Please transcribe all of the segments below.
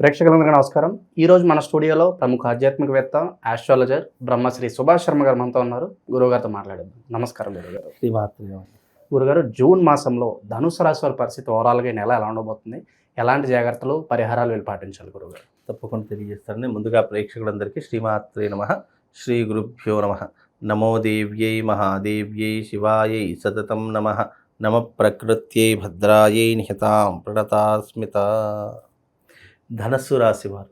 ప్రేక్షకులందరికీ నమస్కారం. ఈ రోజు మన స్టూడియోలో ప్రముఖ ఆధ్యాత్మికవేత్త ఆస్ట్రాలజర్ బ్రహ్మశ్రీ సుభాష్ శర్మ గారు మనతో ఉన్నారు. గురువుగారితో మాట్లాడేద్దాం. నమస్కారం గురుగారు గురుగారు జూన్ మాసంలో ధనుసు రాశి వారి పరిస్థితి ఓవరాల్గా నెల ఎలా ఉండబోతుంది? ఎలాంటి జాగ్రత్తలు పరిహారాలు వీళ్ళు పాటించాలి గురుగారు తప్పకుండా తెలియజేస్తానని ముందుగా ప్రేక్షకులందరికీ శ్రీమాత్రే నమ. శ్రీ గురుభ్యో నమ. నమో దేవ్యై మహాదేవ్యై శివాయై సతతం నమ. నమ ప్రకృత్యై భద్రాయై నిహతాం ప్రణతాస్మిత. ధనస్సు రాశి వారు.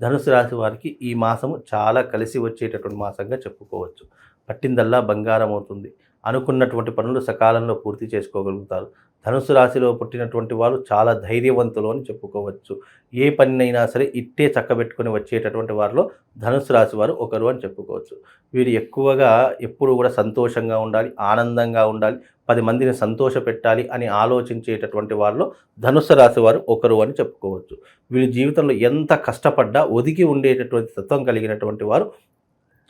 ధనుసు రాశి వారికి ఈ మాసము చాలా కలిసి వచ్చేటటువంటి మాసంగా చెప్పుకోవచ్చు. పట్టిందల్లా బంగారం అవుతుంది. అనుకున్నటువంటి పనులు సకాలంలో పూర్తి చేసుకోగలుగుతారు. ధనుసు రాశిలో పుట్టినటువంటి వారు చాలా ధైర్యవంతులు అని చెప్పుకోవచ్చు. ఏ పనినైనా సరే ఇట్టే చక్కబెట్టుకొని వచ్చేటటువంటి వారిలో ధనుసు రాశి వారు ఒకరు అని చెప్పుకోవచ్చు. వీరు ఎక్కువగా ఎప్పుడు కూడా సంతోషంగా ఉండాలి ఆనందంగా ఉండాలి పది మందిని సంతోష పెట్టాలి అని ఆలోచించేటటువంటి వారిలో ధనుసు రాశి వారు ఒకరు అని చెప్పుకోవచ్చు. వీరి జీవితంలో ఎంత కష్టపడ్డా ఒదిగి ఉండేటటువంటి తత్వం కలిగినటువంటి వారు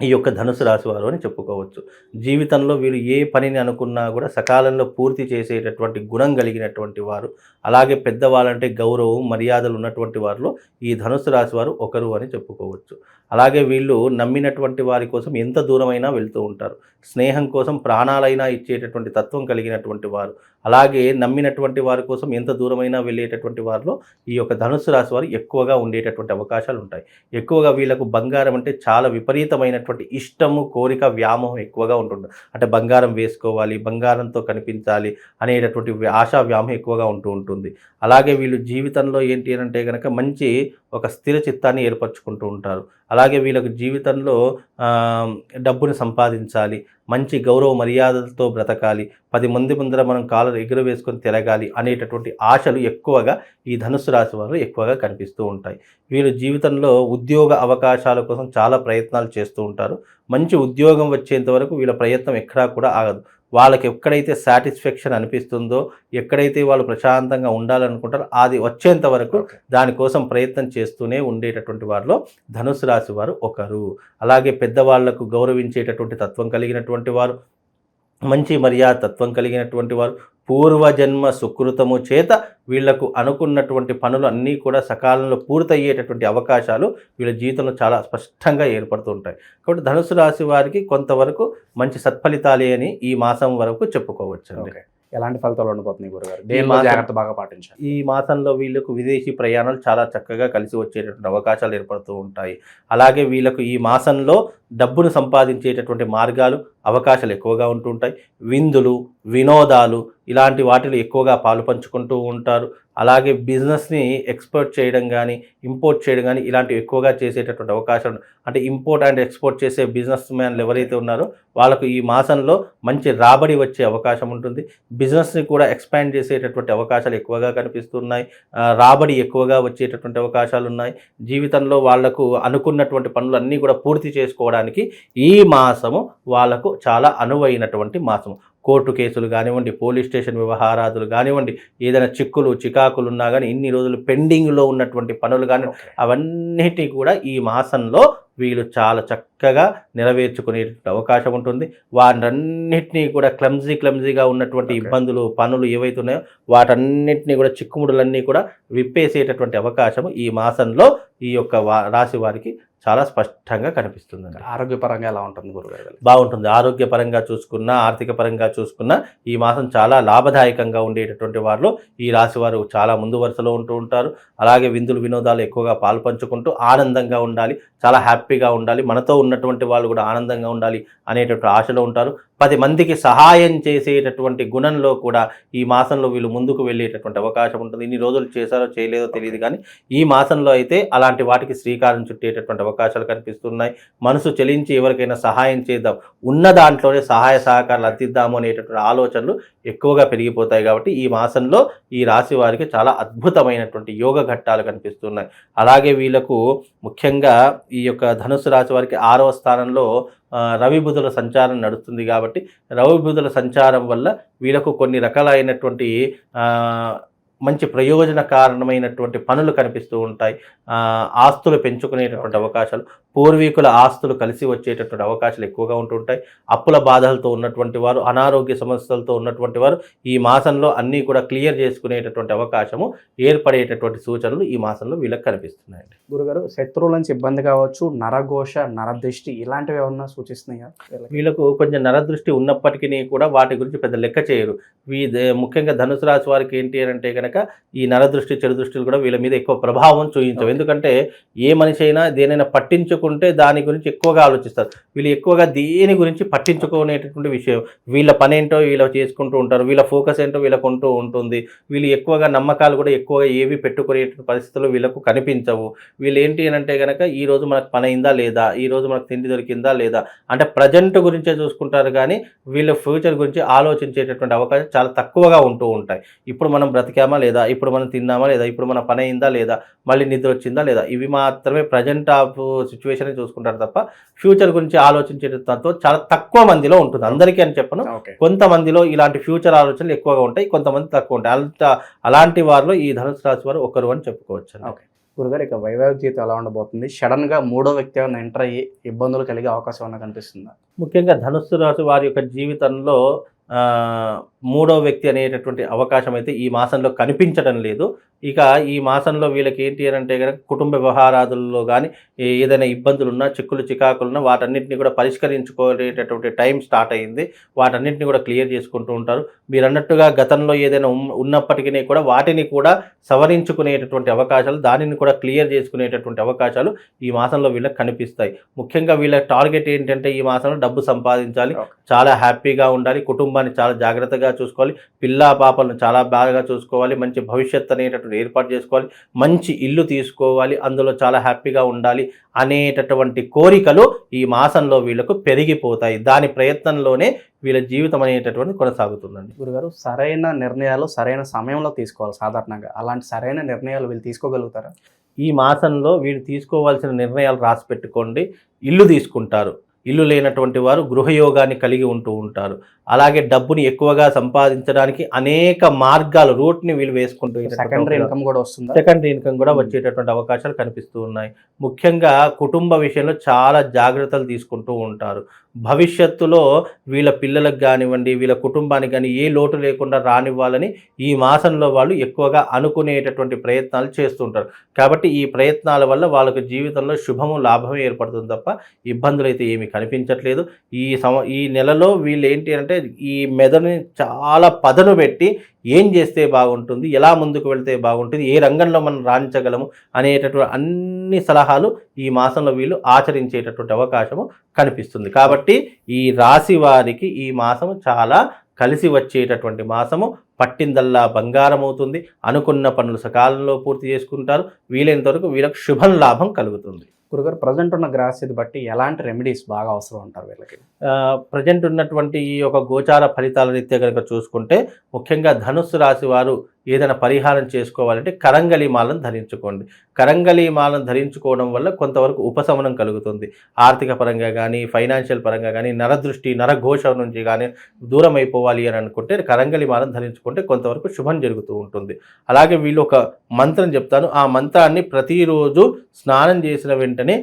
ఈ యొక్క ధనుసు రాశి వారు అని చెప్పుకోవచ్చు. జీవితంలో వీరు ఏ పనిని అనుకున్నా కూడా సకాలంలో పూర్తి చేసేటటువంటి గుణం కలిగినటువంటి వారు అలాగే పెద్దవాళ్ళంటే గౌరవం మర్యాదలు ఉన్నటువంటి వారిలో ఈ ధనుసు రాశి వారు ఒకరు అని చెప్పుకోవచ్చు. అలాగే వీళ్ళు నమ్మినటువంటి వారి కోసం ఎంత దూరమైనా వెళ్తూ ఉంటారు. స్నేహం కోసం ప్రాణాలైనా ఇచ్చేటటువంటి తత్వం కలిగినటువంటి వారు అలాగే నమ్మినటువంటి వారి కోసం ఎంత దూరమైనా వెళ్ళేటటువంటి వారిలో ఈ యొక్క ధనుసు రాశి వారు ఎక్కువగా ఉండేటటువంటి అవకాశాలు ఉంటాయి. ఎక్కువగా వీళ్ళకు బంగారం అంటే చాలా విపరీతమైనటువంటి ఇష్టము కోరిక వ్యామోహం ఎక్కువగా ఉంటుంది అంటే బంగారం వేసుకోవాలి బంగారంతో కనిపించాలి అనేటటువంటి ఆశా వ్యామోహం ఎక్కువగా ఉంటూ ఉంటుంది. అలాగే వీళ్ళు జీవితంలో ఏంటి అని అంటే కనుక మంచి ఒక స్థిర చిత్తాన్ని ఏర్పరచుకుంటూ ఉంటారు. అలాగే వీళ్ళకు జీవితంలో డబ్బుని సంపాదించాలి మంచి గౌరవ మర్యాదలతో బ్రతకాలి పది మంది ముందర మనం కాలు ఎగురు వేసుకొని తిరగాలి అనేటటువంటి ఆశలు ఎక్కువగా ఈ ధనుసు రాశి వారు ఎక్కువగా కనిపిస్తూ ఉంటాయి. వీళ్ళు జీవితంలో ఉద్యోగ అవకాశాల కోసం చాలా ప్రయత్నాలు చేస్తూ ఉంటారు. మంచి ఉద్యోగం వచ్చేంత వరకు వీళ్ళ ప్రయత్నం ఎక్కడా కూడా ఆగదు. వాళ్ళకి ఎక్కడైతే సాటిస్ఫాక్షన్ అనిపిస్తుందో ఎక్కడైతే వాళ్ళు ప్రశాంతంగా ఉండాలనుకుంటారో అది వచ్చేంత వరకు దానికోసం ప్రయత్నం చేస్తూనే ఉండేటటువంటి వారిలో ధనుసు రాశి వారు ఒకరు. అలాగే పెద్దవాళ్ళకు గౌరవించేటటువంటి తత్వం కలిగినటువంటి వారు మంచి మర్యాద తత్వం కలిగినటువంటి వారు పూర్వజన్మ సుకృతము చేత వీళ్ళకు అనుకున్నటువంటి పనులు అన్నీ కూడా సకాలంలో పూర్తయ్యేటటువంటి అవకాశాలు వీళ్ళ జీవితంలో చాలా స్పష్టంగా ఏర్పడుతూ ఉంటాయి. కాబట్టి ధనుసు రాశి వారికి కొంతవరకు మంచి సత్ఫలితాలే అని ఈ మాసం వరకు చెప్పుకోవచ్చు ఎలాంటి ఫలితాలు ఉండబోతున్నాయి గురుగారు? జాగ్రత్త బాగా పాటించాలి? ఈ మాసంలో వీళ్ళకు విదేశీ ప్రయాణాలు చాలా చక్కగా కలిసి వచ్చేటటువంటి అవకాశాలు ఏర్పడుతూ ఉంటాయి. అలాగే వీళ్ళకు ఈ మాసంలో డబ్బును సంపాదించేటటువంటి మార్గాలు అవకాశాలు ఎక్కువగా ఉంటూ ఉంటాయి విందులు వినోదాలు ఇలాంటి వాటిలో ఎక్కువగా పాలు పంచుకుంటూ ఉంటారు. అలాగే బిజినెస్ని ఎక్స్పోర్ట్ చేయడం కానీ ఇంపోర్ట్ చేయడం కానీ ఇలాంటివి ఎక్కువగా చేసేటటువంటి అవకాశం అంటే ఇంపోర్ట్ అండ్ ఎక్స్పోర్ట్ చేసే బిజినెస్ మ్యాన్లు ఎవరైతే ఉన్నారో వాళ్ళకు ఈ మాసంలో మంచి రాబడి వచ్చే అవకాశం ఉంటుంది. బిజినెస్ని కూడా ఎక్స్పాండ్ చేసేటటువంటి అవకాశాలు ఎక్కువగా కనిపిస్తున్నాయి. రాబడి ఎక్కువగా వచ్చేటటువంటి అవకాశాలు ఉన్నాయి. జీవితంలో వాళ్ళకు అనుకున్నటువంటి పనులన్నీ కూడా పూర్తి చేసుకోవడానికి ఈ మాసము వాళ్ళకు చాలా అనువైనటువంటి మాసము. కోర్టు కేసులు కానివ్వండి పోలీస్ స్టేషన్ వ్యవహారాదులు కానివ్వండి ఏదైనా చిక్కులు చికాకులు ఉన్నా కానీ ఇన్ని రోజులు పెండింగ్లో ఉన్నటువంటి పనులు కానీ అవన్నిటి కూడా ఈ మాసంలో వీళ్ళు చాలా చక్కగా నెరవేర్చుకునే అవకాశం ఉంటుంది. వాటన్నిటినీ కూడా క్లమ్జీ క్లమ్జీగా ఉన్నటువంటి. ఇబ్బందులు పనులు ఏవైతే ఉన్నాయో వాటన్నిటినీ కూడా చిక్కుముడులన్నీ కూడా విప్పేసేటటువంటి అవకాశం ఈ మాసంలో ఈ యొక్క రాశి వారికి చాలా స్పష్టంగా కనిపిస్తుందండి. ఆరోగ్యపరంగా ఎలా ఉంటుంది గురుగారు? బాగుంటుంది. ఆరోగ్యపరంగా చూసుకున్నా ఆర్థిక పరంగా చూసుకున్నా ఈ మాసం చాలా లాభదాయకంగా ఉండేటటువంటి వారిలో ఈ రాశి వారు చాలా ముందు వరుసలో ఉంటూ ఉంటారు. అలాగే విందులు వినోదాలు ఎక్కువగా పాల్పంచుకుంటూ ఆనందంగా ఉండాలి. చాలా హ్యాపీగా ఉండాలి మనతో ఉన్నటువంటి వాళ్ళు కూడా ఆనందంగా ఉండాలి అనేటటువంటి ఆశలో ఉంటారు. పది మందికి సహాయం చేసేటటువంటి గుణంలో కూడా ఈ మాసంలో వీళ్ళు ముందుకు వెళ్ళేటటువంటి అవకాశం ఉంటుంది. ఇన్ని రోజులు చేశారో చేయలేదో తెలియదు కానీ ఈ మాసంలో అయితే అలాంటి వాటికి శ్రీకారం చుట్టేటటువంటి అవకాశాలు కనిపిస్తున్నాయి. మనసు చెలించి ఎవరికైనా సహాయం చేద్దాం ఉన్న దాంట్లోనే సహాయ సహకారాలు అందిద్దాము అనేటటువంటి ఆలోచనలు ఎక్కువగా పెరిగిపోతాయి కాబట్టి ఈ మాసంలో ఈ రాశి వారికి చాలా అద్భుతమైనటువంటి యోగ ఘట్టాలు కనిపిస్తున్నాయి. అలాగే వీళ్ళకు ముఖ్యంగా ఈ యొక్క ధనుసు రాశి వారికి ఆరవ స్థానంలో రవి బుధుల సంచారం నడుస్తుంది కాబట్టి రవి బుధుల సంచారం వల్ల వీళ్ళకు కొన్ని రకాలైనటువంటి మంచి ప్రయోజన కారణమైనటువంటి పనులు కనిపిస్తూ ఉంటాయి. ఆస్తులు పెంచుకునేటటువంటి అవకాశాలు. పూర్వీకుల ఆస్తులు కలిసి వచ్చేటటువంటి అవకాశాలు ఎక్కువగా ఉంటుంటాయి. అప్పుల బాధలతో ఉన్నటువంటి వారు అనారోగ్య సమస్యలతో ఉన్నటువంటి వారు ఈ మాసంలో అన్నీ కూడా క్లియర్ చేసుకునేటటువంటి అవకాశము ఏర్పడేటటువంటి సూచనలు ఈ మాసంలో వీళ్ళకి కనిపిస్తున్నాయండి. గురుగారు శత్రువుల నుంచి ఇబ్బంది కావచ్చు నరఘోష నరదృష్టి ఇలాంటివి ఏమన్నా సూచిస్తున్నాయా వీళ్ళకి? కొంచెం నరదృష్టి ఉన్నప్పటికీ కూడా వాటి గురించి పెద్ద లెక్క చేయరు. వీ ముఖ్యంగా ధనుసు రాశి వారికి ఏంటి అని అంటే కనుక ఈ నరదృష్టి చెడు దృష్టిలు కూడా వీళ్ళ మీద ఎక్కువ ప్రభావం చూపించవు. ఎందుకంటే ఏ మనిషి అయినా దేనైనా పట్టించుకుంటే దాని గురించి ఎక్కువగా ఆలోచిస్తారు. వీళ్ళు ఎక్కువగా దేని గురించి పట్టించుకునేటటువంటి విషయం. వీళ్ళ పని ఏంటో వీళ్ళు చేసుకుంటూ ఉంటారు. వీళ్ళ ఫోకస్ ఏంటో వీళ్ళకు ఉంటూ ఉంటుంది. వీళ్ళు ఎక్కువగా నమ్మకాలు కూడా ఎక్కువగా ఏవి పెట్టుకునే పరిస్థితులు వీళ్ళకు కనిపించవు. వీళ్ళు ఏంటి అని అంటే కనుక ఈరోజు మనకు పని అయిందా లేదా? ఈ రోజు మనకు తిండి దొరికిందా లేదా? అంటే ప్రజెంట్ గురించే చూసుకుంటారు కానీ వీళ్ళ ఫ్యూచర్ గురించి ఆలోచించేటటువంటి అవకాశం చాలా తక్కువగా ఉంటూ ఉంటాయి. ఇప్పుడు మనం బ్రతికామా లేదా? ఇప్పుడు మనం తిన్నామా లేదా? ఇప్పుడు మన పని అయిందా లేదా? మళ్ళీ నిద్ర వచ్చిందా లేదా? ఇవి మాత్రమే ప్రజెంట్ ఆఫ్ సిచ్యువేషన్ చూసుకుంటారు తప్ప ఫ్యూచర్ గురించి ఆలోచించేటంతో చాలా తక్కువ మందిలో ఉంటుంది. అందరికీ అని చెప్పను. కొంతమందిలో ఇలాంటి ఫ్యూచర్ ఆలోచనలు ఎక్కువగా ఉంటాయి కొంతమంది తక్కువ ఉంటాయి. అంత అలాంటి వారిలో ఈ ధనుసు రాశి వారు ఒకరు అని చెప్పుకోవచ్చు ఓకే. గురుగారు ఇక వైవాహిక జీవితం ఎలా ఉండబోతుంది? సడన్గా మూడో వ్యక్తి ఏమైనా ఎంటర్ అయ్యి ఇబ్బందులు కలిగే అవకాశం ఏమైనా కనిపిస్తుందా? ముఖ్యంగా ధనుస్సు రాశి వారి యొక్క జీవితంలో ఆ, మూడో వ్యక్తి అనేటటువంటి అవకాశం అయితే ఈ మాసంలో కనిపించడం లేదు. ఇక ఈ మాసంలో వీళ్ళకి ఏంటి అని అంటే కనుక కుటుంబ వ్యవహారాదుల్లో కానీ ఏదైనా ఇబ్బందులు ఉన్నా చిక్కులు చికాకులున్నా వాటన్నిటిని కూడా పరిష్కరించుకునేటటువంటి టైం స్టార్ట్ అయింది. వాటన్నిటిని కూడా క్లియర్ చేసుకుంటూ ఉంటారు. మీరు అన్నట్టుగా గతంలో ఏదైనా ఉన్నప్పటికీ కూడా వాటిని కూడా సవరించుకునేటటువంటి అవకాశాలు దానిని కూడా క్లియర్ చేసుకునేటటువంటి అవకాశాలు ఈ మాసంలో వీళ్ళకి కనిపిస్తాయి. ముఖ్యంగా వీళ్ళ టార్గెట్ ఏంటంటే ఈ మాసంలో డబ్బు సంపాదించాలి. చాలా హ్యాపీగా ఉండాలి కుటుంబాన్ని చాలా జాగ్రత్తగా చూసుకోవాలి పిల్ల పాపలను చాలా బాగా చూసుకోవాలి మంచి భవిష్యత్ అనేటటువంటి ఏర్పాటు చేసుకోవాలి. మంచి ఇల్లు తీసుకోవాలి. అందులో చాలా హ్యాపీగా ఉండాలి అనేటటువంటి కోరికలు ఈ మాసంలో వీళ్ళకు పెరిగిపోతాయి. దాని ప్రయత్నంలోనే వీళ్ళ జీవితం అనేటటువంటి కొనసాగుతుందండి. గురుగారు సరైన నిర్ణయాలు సరైన సమయంలో తీసుకోవాలి సాధారణంగా. అలాంటి సరైన నిర్ణయాలు వీళ్ళు తీసుకోగలుగుతారా? ఈ మాసంలో వీళ్ళు తీసుకోవాల్సిన నిర్ణయాలు రాసి పెట్టుకోండి. ఇల్లు తీసుకుంటారు. ఇల్లు లేనటువంటి వారు గృహయోగాన్ని కలిగి ఉంటూ ఉంటారు. అలాగే డబ్బుని ఎక్కువగా సంపాదించడానికి అనేక మార్గాలు రూట్ని వీళ్ళు వేసుకుంటూ సెకండరీ ఇన్కమ్ కూడా వస్తుందా? సెకండరీ ఇన్కమ్ కూడా వచ్చేటటువంటి అవకాశాలు కనిపిస్తూ ఉన్నాయి. ముఖ్యంగా కుటుంబ విషయంలో చాలా జాగ్రత్తలు తీసుకుంటూ ఉంటారు. భవిష్యత్తులో వీళ్ళ పిల్లలకు కానివ్వండి వీళ్ళ కుటుంబానికి కానీ ఏ లోటు లేకుండా రానివ్వాలని ఈ మాసంలో వాళ్ళు ఎక్కువగా అనుకునేటటువంటి ప్రయత్నాలు చేస్తుంటారు కాబట్టి ఈ ప్రయత్నాల వల్ల వాళ్ళకు జీవితంలో శుభము లాభం ఏర్పడుతుంది తప్ప ఇబ్బందులు అయితే ఏమీ కనిపించట్లేదు. ఈ సమ ఈ నెలలో వీళ్ళు ఏంటి అంటే ఈ మెదడుని చాలా పదను పెట్టి ఏం చేస్తే బాగుంటుంది ఎలా ముందుకు వెళ్తే బాగుంటుంది ఏ రంగంలో మనం రాణించగలము అనేటటువంటి అన్ని సలహాలు ఈ మాసంలో వీళ్ళు ఆచరించేటటువంటి అవకాశము కనిపిస్తుంది. కాబట్టి ఈ రాశి వారికి ఈ మాసము చాలా కలిసి వచ్చేటటువంటి మాసము. పట్టిందల్లా బంగారం అవుతుంది. అనుకున్న పనులు సకాలంలో పూర్తి చేసుకుంటారు. వీలైనంత వరకు వీళ్ళకు శుభం లాభం కలుగుతుంది. గురుగారు ప్రజెంట్ ఉన్న గ్రాస్యత బట్టి ఎలాంటి రెమెడీస్ బాగా అవసరం అంటారు వీళ్ళకి? ప్రజెంట్ ఉన్నటువంటి ఈ యొక్క గోచార ఫలితాల రీత్యా కనుక చూసుకుంటే ముఖ్యంగా ధనుస్సు రాశి వారు ఏదైనా పరిహారం చేసుకోవాలంటే కరంగలి మాలను ధరించుకోండి. కరంగలి మాలను ధరించుకోవడం వల్ల కొంతవరకు ఉపశమనం కలుగుతుంది. ఆర్థిక పరంగా కానీ ఫైనాన్షియల్ పరంగా కానీ నరదృష్టి నరఘోష నుంచి కానీ దూరం అయిపోవాలి అని అనుకుంటే కరంగలి మాలను ధరించుకుంటే కొంతవరకు శుభం జరుగుతూ ఉంటుంది. అలాగే వీళ్ళు ఒక మంత్రం చెప్తాను. ఆ మంత్రాన్ని ప్రతిరోజు స్నానం చేసిన వెంటనే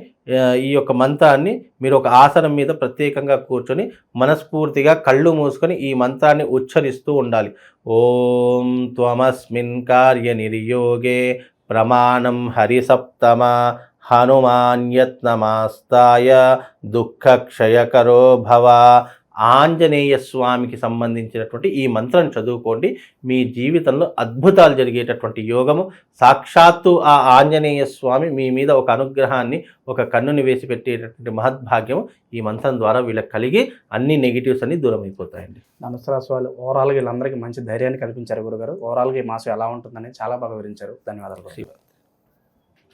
ఈ యొక్క మంత్రాన్ని మీరు ఒక ఆసనం మీద ప్రత్యేకంగా కూర్చొని మనస్ఫూర్తిగా కళ్ళు మూసుకొని ఈ మంత్రాన్ని ఉచ్చరిస్తూ ఉండాలి. ఓం త్వమస్మిన్ కార్య నిర్యోగే ప్రమాణం హరిసప్తమ హనుమాన్యత్నమాస్తాయ దుఃఖక్షయకరో భవ ఆంజనేయ స్వామికి సంబంధించినటువంటి ఈ మంత్రం చదువుకోండి. మీ జీవితంలో అద్భుతాలు జరిగేటటువంటి యోగము. సాక్షాత్తు ఆ ఆంజనేయ స్వామి మీ మీద ఒక అనుగ్రహాన్ని ఒక కన్నుని వేసి పెట్టేటటువంటి మహద్భాగ్యం ఈ మంత్రం ద్వారా వీళ్ళకి కలిగి అన్ని నెగిటివ్స్ అన్ని దూరం అయిపోతాయండి నమస్కారాలు ఓవరాల్గా వీళ్ళందరికీ మంచి ధైర్యాన్ని కల్పించారు గురుగారు. ఓవరాల్గా ఈ మాసం ఎలా ఉంటుందని చాలా బాగా వివరించారు. ధన్యవాదాలు